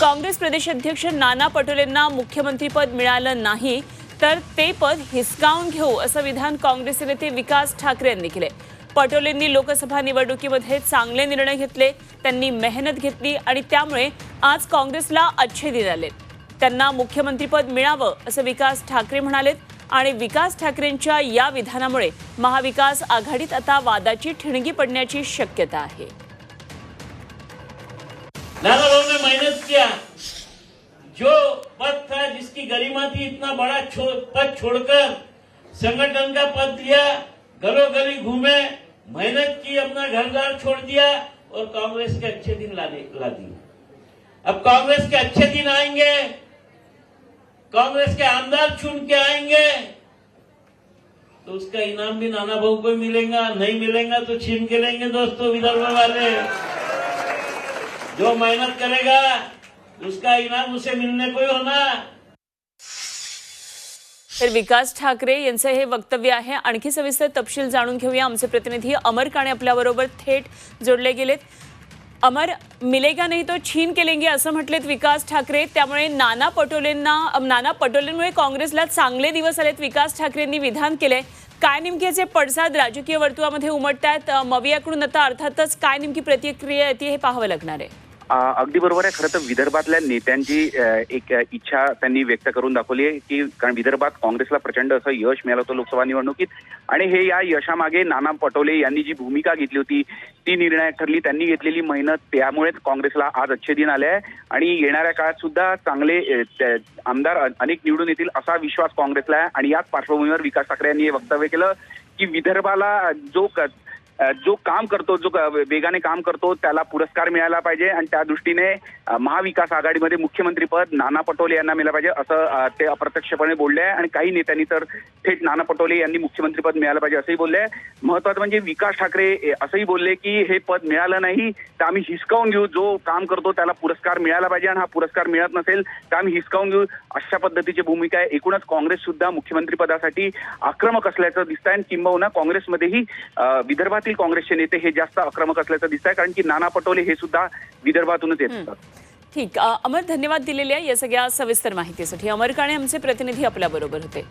काँग्रेस प्रदेशाध्यक्ष नाना पटोलेंना मुख्यमंत्रीपद मिळालं नाही तर ते पद हिसकावून घेऊ असं विधान काँग्रेसचे नेते विकास ठाकरे यांनी केले पटोलेंनी लोकसभा निवडणुकीमध्ये चांगले निर्णय घेतले त्यांनी मेहनत घेतली आणि त्यामुळे आज काँग्रेसला अच्छे दिन आले त्यांना मुख्यमंत्रीपद मिळावं असं विकास ठाकरे म्हणालेत आणि विकास ठाकरेंच्या या विधानामुळे महाविकास आघाडीत आता वादाची ठिणगी पडण्याची शक्यता आहे. किया। जो पद था जिसकी गरिमा थी इतना बड़ा छो, पद छोड़कर संगठन का पद लिया गलो गली घूमे मेहनत की अपना घर द्वार छोड़ दिया और कांग्रेस के अच्छे दिन ला दिए। अब कांग्रेस के अच्छे दिन आएँगे कांग्रेस के आमदार चुन के आएँगे तो उसका इनाम भी नाना भाऊ को मिलेगा नहीं मिलेगा तो छीन के लेंगे दोस्तों विदर्भ वाले। जो मेहनत करेगा उसका इनाम उसे मिलने को होना। तर विकास ठाकरे यांचं हे वक्तव्य आहे. आणखी सविस्तर तपशील जाणून घेऊया. आमचे प्रतिनिधी अमर काणे आपल्याबरोबर थेट जोडले गेलेत. अमर मिलेगा नाही तो छीन केलेंगे असं म्हटलेत विकास ठाकरे. त्यामुळे नाना पटोलेंना नाना पटोलेंमुळे काँग्रेसला चांगले दिवस आलेत विकास ठाकरेंनी विधान केलंय. काय नेमकेचे पडसाद राजकीय वर्तुळामध्ये उमटत आहेत मवियाकडून आता अर्थातच काय नेमकी प्रतिक्रिया येते हे पाहावं लागणार आहे. अगदी बरोबर आहे. खरं तर विदर्भातल्या नेत्यांची एक इच्छा त्यांनी व्यक्त करून दाखवली आहे की कारण विदर्भात काँग्रेसला प्रचंड असं यश मिळालं होतं लोकसभा निवडणुकीत. आणि हे या यशामागे नाना पटोले यांनी जी भूमिका घेतली होती ती निर्णायक ठरली. त्यांनी घेतलेली मेहनत त्यामुळेच काँग्रेसला आज अच्छे दिन आले आहे. आणि येणाऱ्या काळात सुद्धा चांगले आमदार अनेक निवडून येतील असा विश्वास काँग्रेसला आहे. आणि याच पार्श्वभूमीवर विकास ठाकरे यांनी हे वक्तव्य केलं की विदर्भाला जो क- जो काम करतो जो क- वेगाने काम करतो त्याला पुरस्कार मिळाला पाहिजे आणि त्या दृष्टीने महाविकास आघाडीमध्ये मुख्यमंत्रीपद नाना पटोले यांना मिळालं पाहिजे असं ते अप्रत्यक्षपणे बोलले आहे. आणि काही नेत्यांनी तर थेट नाना पटोले यांनी मुख्यमंत्रीपद मिळालं पाहिजे असंही बोलले आहे. महत्वाचं म्हणजे विकास ठाकरे असंही बोलले की हे पद मिळालं नाही तर आम्ही हिसकावून घेऊ. जो काम करतो त्याला पुरस्कार मिळाला पाहिजे आणि हा पुरस्कार मिळत नसेल तर आम्ही हिसकावून घेऊ. अशा पद्धतीची भूमिका आहे. एकूणच काँग्रेस सुद्धा मुख्यमंत्रीपदासाठी आक्रमक असल्याचं दिसत आहे आणि किंबहुना काँग्रेसमध्येही विदर्भात विदर्भातील काँग्रेसचे नेते हे जास्त आक्रमक असल्याचं दिसत आहे कारण की नाना पटोले हे सुद्धा विदर्भातूनच येत असतात. ठीक. अमर धन्यवाद दिलेल्या या सगळ्या सविस्तर माहितीसाठी. अमर काणे आमचे प्रतिनिधी आपल्याबरोबर होते.